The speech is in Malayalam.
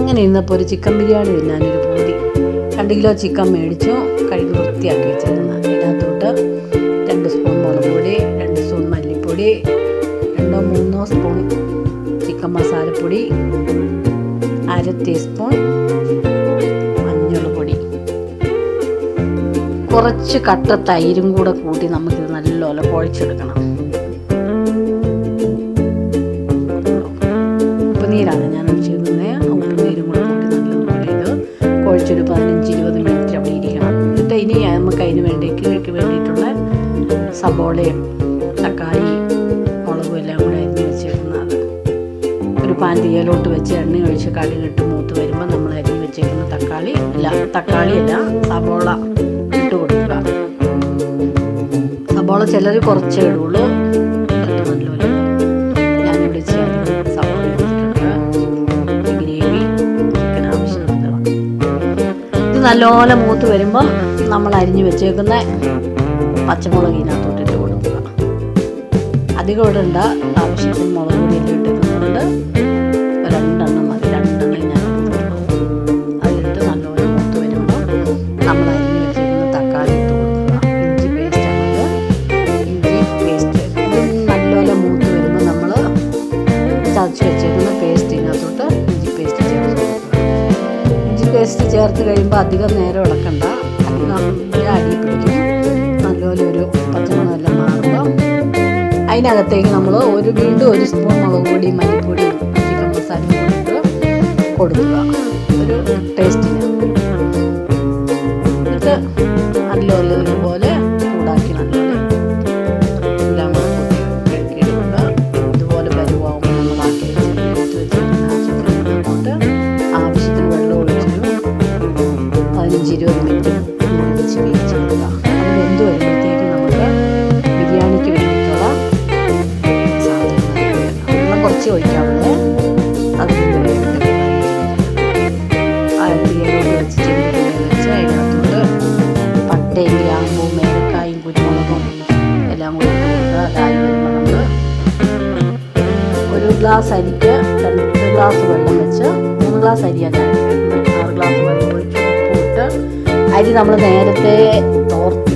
അങ്ങനെ ഇരുന്നപ്പോൾ ഒരു ചിക്കൻ ബിരിയാണി തിന്നാനൊരു പൂതി. രണ്ട് കിലോ ചിക്കൻ മേടിച്ചു കഴുകി വൃത്തിയാക്കി വെച്ചിരുന്നു. അതിനകത്തോട്ട് രണ്ട് സ്പൂൺ മുളക് പൊടി രണ്ട് സ്പൂൺ മല്ലിപ്പൊടി രണ്ടോ മൂന്നോ സ്പൂൺ ചിക്കൻ മസാലപ്പൊടി അര ടീസ്പൂൺ മഞ്ഞൾപ്പൊടി പൊടി. കുറച്ച് കട്ട തൈരും കൂടെ കൂട്ടി നമുക്കിത് നല്ലപോലെ കുഴച്ചെടുക്കണം. വേണ്ടിയിട്ടുള്ള സബോളയും തക്കാളി മുളകും എല്ലാം കൂടെ അരിഞ്ഞ് വെച്ചേക്കുന്നത് ഒരു പാൻ വെച്ച് എണ്ണ ഒഴിച്ച് കടുകിട്ട് മൂത്ത് വരുമ്പോൾ നമ്മൾ അരിഞ്ഞ് വെച്ചേക്കുന്ന തക്കാളി അല്ല തക്കാളി അല്ല സബോള ഇട്ട് കൊടുക്കുക. സബോള ചിലർ കുറച്ചേ ഇടുള്ളൂ. ഇത് നല്ലപോലെ മൂത്ത് വരുമ്പോൾ നമ്മൾ അരിഞ്ഞ് വെച്ചേക്കുന്ന പച്ചമുളക് ഇതിനകത്തോട്ട് ഇട്ട് കൊടുക്കുക. അധികം ഇടണ്ട ആവശ്യത്തിന് മുളക് പൊടിയെല്ലാം ഇട്ടിരുന്നുണ്ട് രണ്ടെണ്ണം മതി. രണ്ടെണ്ണം ഞാൻ അതിലിട്ട് നല്ലപോലെ മൂത്ത് വരുമ്പോൾ നമ്മൾ അരിഞ്ഞ് വെച്ചിരുന്ന തക്കാളി ഇട്ട് കൊടുക്കുക. ഇഞ്ചി പേസ്റ്റ് ആണെങ്കിൽ ഇഞ്ചി പേസ്റ്റ്. നല്ലപോലെ മൂത്ത് വരുമ്പോൾ നമ്മൾ ചതച്ച് വെച്ചേക്കുന്ന പേസ്റ്റ് ചേർത്ത് കഴിയുമ്പോൾ അധികം നേരം ഇളക്കണ്ട അടി പിടിക്കും നല്ലപോലെ ഒരു പച്ചമണമെല്ലാം മാറുമ്പോൾ അതിനകത്തേക്ക് നമ്മൾ ഒരു വീണ്ടും ഒരു സ്പൂൺ മുളക് പൊടി മല്ലിപ്പൊടി ചിക്കൻ ഇട്ട് കൊടുക്കുക. ഒരു ടേസ്റ്റിന് എന്നിട്ട് നല്ലപോലെ ഇതുപോലെ ഒരു ഗ്ലാസ് അരിക്ക് രണ്ട് ഗ്ലാസ് വെള്ളം വെച്ച് മൂന്ന് ഗ്ലാസ് ആറ് ഗ്ലാസ് വെള്ളം ഒഴിച്ച് ഉപ്പിട്ട് അരി നമ്മൾ നേരത്തെ തോർത്തി